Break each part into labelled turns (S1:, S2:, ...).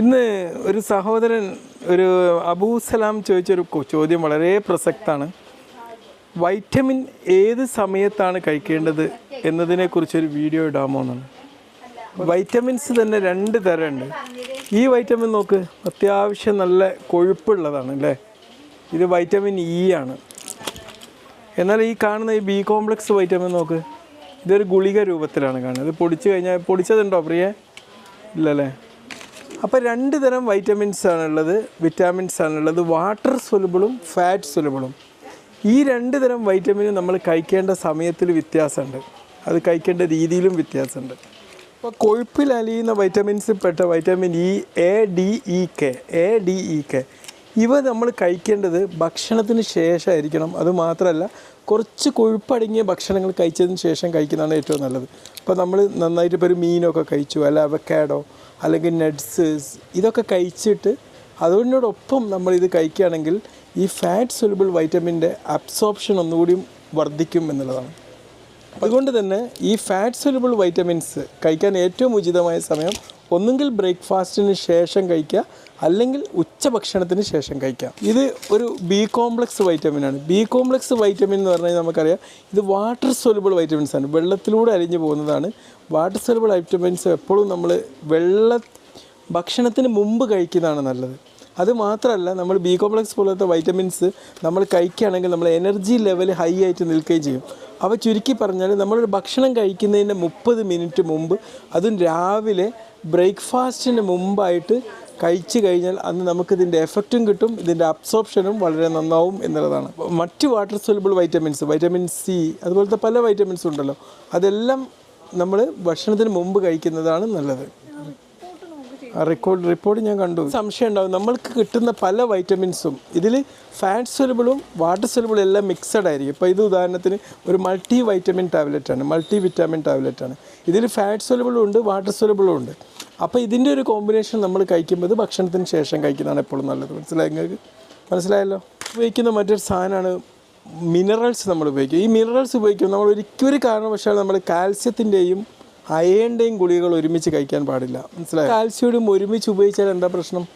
S1: ഇന്ന് ഒരു സഹോദരൻ ഒരു അബൂസലാം ചോദിച്ചൊരു ചോദ്യം വളരെ പ്രസക്താണ്. വൈറ്റമിൻ ഏത് സമയത്താണ് കഴിക്കേണ്ടത് എന്നതിനെക്കുറിച്ചൊരു വീഡിയോ ഇടാമോ എന്നാണ് വൈറ്റമിൻസ് തന്നെ രണ്ട് തരമുണ്ട്. ഈ വൈറ്റമിൻ നോക്ക് അത്യാവശ്യം നല്ല കൊഴുപ്പുള്ളതാണ് അല്ലേ? ഇത് വൈറ്റമിൻ ഇ ആണ്. എന്നാൽ ഈ കാണുന്ന ഈ ബി കോംപ്ലക്സ് വൈറ്റമിൻ നോക്ക് ഇതൊരു ഗുളിക രൂപത്തിലാണ് കാണുന്നത്. ഇത് പൊടിച്ചു കഴിഞ്ഞാൽ പൊടിച്ചതുണ്ടോ പ്രിയ? ഇല്ലല്ലേ? അപ്പോൾ രണ്ട് തരം വൈറ്റമിൻസ് ആണുള്ളത്. വിറ്റാമിൻസ് ആണുള്ളത്. വാട്ടർ സൊലുബിളും ഫാറ്റ് സൊലുബിളും ഈ രണ്ട് തരം വൈറ്റമിനും നമ്മൾ കഴിക്കേണ്ട സമയത്തിൽ വ്യത്യാസമുണ്ട്. അത് കഴിക്കേണ്ട രീതിയിലും വ്യത്യാസമുണ്ട്. അപ്പോൾ കൊഴുപ്പിൽ അലിയുന്ന വൈറ്റമിൻസിൽ പെട്ട vitamin E A D E K A D E K ഇവ നമ്മൾ കഴിക്കേണ്ടത് ഭക്ഷണത്തിന് ശേഷമായിരിക്കണം. അത് മാത്രമല്ല കുറച്ച് കൊഴുപ്പടങ്ങിയ ഭക്ഷണങ്ങൾ കഴിച്ചതിന് ശേഷം കഴിക്കുന്നതാണ് ഏറ്റവും നല്ലത്. അപ്പോൾ നമ്മൾ നന്നായിട്ട് ഇപ്പോൾ ഒരു മീനൊക്കെ കഴിച്ചു അല്ല അവക്കാഡോ അല്ലെങ്കിൽ നട്ട്സ് ഇതൊക്കെ കഴിച്ചിട്ട് അതിനോടൊപ്പം നമ്മൾ ഇത് കഴിക്കുകയാണെങ്കിൽ ഈ ഫാറ്റ് സൊലുബിൾ വൈറ്റമിന്റെ അബ്സോർപ്ഷൻ ഒന്നുകൂടിയും വർദ്ധിക്കും എന്നുള്ളതാണ്. അതുകൊണ്ട് തന്നെ ഈ ഫാറ്റ് സൊലുബിൾ വൈറ്റമിൻസ് കഴിക്കാൻ ഏറ്റവും ഉചിതമായ സമയം ഒന്നുകിൽ ബ്രേക്ക്ഫാസ്റ്റിന് ശേഷം കഴിക്കുക അല്ലെങ്കിൽ ഉച്ചഭക്ഷണത്തിന് ശേഷം കഴിക്കാം ഇത് ഒരു ബി കോംപ്ലക്സ് വൈറ്റമിൻ ആണ്. ബി കോംപ്ലക്സ് വൈറ്റമിൻ എന്ന് പറഞ്ഞാൽ നമുക്കറിയാം ഇത് വാട്ടർ സൊലുബിൾ വൈറ്റമിൻസ് ആണ്. വെള്ളത്തിലൂടെ അലിഞ്ഞു പോകുന്നതാണ്. വാട്ടർ സൊലുബിൾ വൈറ്റമിൻസ് എപ്പോഴും നമ്മൾ വെള്ള ഭക്ഷണത്തിന് മുമ്പ് കഴിക്കുന്നതാണ് നല്ലത്. അത് മാത്രമല്ല നമ്മൾ ബി കോംപ്ലക്സ് പോലത്തെ വൈറ്റമിൻസ് നമ്മൾ കഴിക്കുകയാണെങ്കിൽ നമ്മൾ എനർജി ലെവൽ ഹൈ ആയിട്ട് നിൽക്കുകയും ചെയ്യും. അവ ചുരുക്കി പറഞ്ഞാൽ നമ്മളൊരു ഭക്ഷണം കഴിക്കുന്നതിന്റെ മുപ്പത് മിനിറ്റ് മുമ്പ് അതും രാവിലെ ബ്രേക്ക്ഫാസ്റ്റിന് മുമ്പായിട്ട് കഴിച്ചു കഴിഞ്ഞാൽ അന്ന് നമുക്ക് ഇതിന്റെ എഫക്റ്റും കിട്ടും ഇതിന്റെ അബ്സോർപ്ഷനും വളരെ നന്നാവും എന്നുള്ളതാണ്. മറ്റ് water soluble vitamins vitamin C അതുപോലത്തെ പല വൈറ്റമിൻസ് ഉണ്ടല്ലോ അതെല്ലാം നമ്മൾ ഭക്ഷണത്തിന് മുമ്പ് കഴിക്കുന്നതാണ് നല്ലത്. റെക്കോർഡ് റിപ്പോർട്ട് ഞാൻ കണ്ടു. സംശയം ഉണ്ടാവും. നമ്മൾക്ക് കിട്ടുന്ന പല വൈറ്റമിൻസും ഇതിൽ ഫാറ്റ് സെലബിളും വാട്ടർ സെലബിളും എല്ലാം മിക്സഡ് ആയിരിക്കും. ഇപ്പോൾ ഇത് ഉദാഹരണത്തിന് ഒരു മൾട്ടി വൈറ്റമിൻ ടാബ്ലറ്റ് ആണ്. മൾട്ടി വിറ്റാമിൻ ടാബ്ലറ്റ് ആണ്. ഇതിൽ ഫാറ്റ് സെലബിളും ഉണ്ട് വാട്ടർ സെലബിളും ഉണ്ട്. അപ്പോൾ ഇതിന്റെ ഒരു കോമ്പിനേഷൻ നമ്മൾ കഴിക്കുമ്പോൾ ഭക്ഷണത്തിന് ശേഷം കഴിക്കുന്നതാണ് എപ്പോഴും നല്ലത്. മനസ്സിലായി നിങ്ങൾക്ക്? മനസ്സിലായല്ലോ? ഉപയോഗിക്കുന്ന മറ്റൊരു സാധനമാണ് മിനറൽസ് നമ്മൾ ഉപയോഗിക്കും. ഈ മിനറൽസ് ഉപയോഗിക്കും നമ്മൾ ഒരിക്കലും ഒരു കാരണവശാലും നമ്മൾ കാൽസ്യത്തിന്റെയും അയേണിന്റെയും ഗുളികകൾ ഒരുമിച്ച് കഴിക്കാൻ പാടില്ല. മനസ്സിലായി? കാൽസ്യവും ഒരുമിച്ച് ഉപയോഗിച്ചാൽ എന്താ പ്രശ്നം?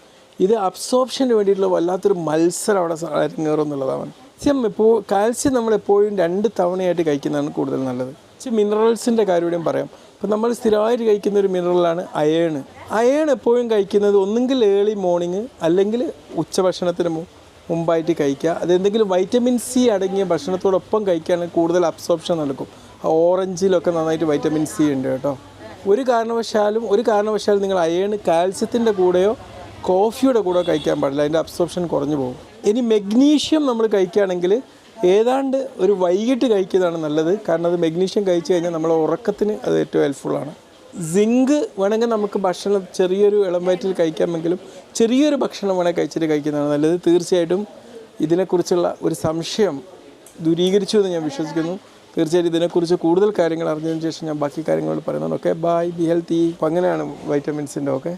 S1: ഇത് അബ്സോർപ്ഷന് വേണ്ടിയിട്ടുള്ള വല്ലാത്തൊരു മത്സരം അവിടെ അരങ്ങേറും എന്നുള്ളതാണ്. മത്സ്യം എപ്പോൾ കാൽസ്യം നമ്മൾ എപ്പോഴും രണ്ട് തവണയായിട്ട് കഴിക്കുന്നതാണ് കൂടുതൽ നല്ലത്. പക്ഷേ മിനറൽസിന്റെ കാര്യം കൂടിയും പറയാം. അപ്പോൾ നമ്മൾ സ്ഥിരമായിട്ട് കഴിക്കുന്ന ഒരു മിനറലാണ് അയേണ് അയേൺ. എപ്പോഴും കഴിക്കുന്നത് ഒന്നുകിൽ ഏർലി മോർണിംഗ് അല്ലെങ്കിൽ ഉച്ചഭക്ഷണത്തിന് മുമ്പായിട്ട് കഴിക്കുക. അതെന്തെങ്കിലും വൈറ്റമിൻ സി അടങ്ങിയ ഭക്ഷണത്തോടൊപ്പം കഴിക്കുകയാണെങ്കിൽ കൂടുതൽ അബ്സോർപ്ഷൻ നടക്കും ഓറഞ്ചിലൊക്കെ നന്നായിട്ട് വൈറ്റമിൻ സി ഉണ്ട് കേട്ടോ. ഒരു കാരണവശാലും ഒരു കാരണവശാലും നിങ്ങൾ അയേൺ കാൽസ്യത്തിന്റെ കൂടെയോ കോഫിയുടെ കൂടെ കഴിക്കാൻ പാടില്ല. അതിന്റെ അബ്സോർപ്ഷൻ കുറഞ്ഞു പോകും. ഇനി മെഗ്നീഷ്യം നമ്മൾ കഴിക്കുകയാണെങ്കിൽ ഏതാണ്ട് ഒരു വൈകിട്ട് കഴിക്കുന്നതാണ് നല്ലത്. കാരണം അത് മെഗ്നീഷ്യം കഴിച്ചു കഴിഞ്ഞാൽ നമ്മളെ ഉറക്കത്തിന് അത് ഏറ്റവും ഹെൽപ്ഫുള്ളാണ് സിങ്ക് വേണമെങ്കിൽ നമുക്ക് ഭക്ഷണം ചെറിയൊരു ഇളം കഴിക്കാമെങ്കിലും ചെറിയൊരു ഭക്ഷണം വേണമെങ്കിൽ കഴിച്ചിട്ട് കഴിക്കുന്നതാണ് നല്ലത്. തീർച്ചയായിട്ടും ഇതിനെക്കുറിച്ചുള്ള ഒരു സംശയം ദൂരീകരിച്ചു എന്ന് ഞാൻ വിശ്വസിക്കുന്നു. തീർച്ചയായിട്ടും ഇതിനെക്കുറിച്ച് കൂടുതൽ കാര്യങ്ങൾ അറിഞ്ഞതിന് ശേഷം ഞാൻ ബാക്കി കാര്യങ്ങൾ പറയുന്നുണ്ട് ഓക്കെ ബൈ ബി ഹെൽത്തി അങ്ങനെയാണ് വൈറ്റമിൻസിന്റെ ഒക്കെ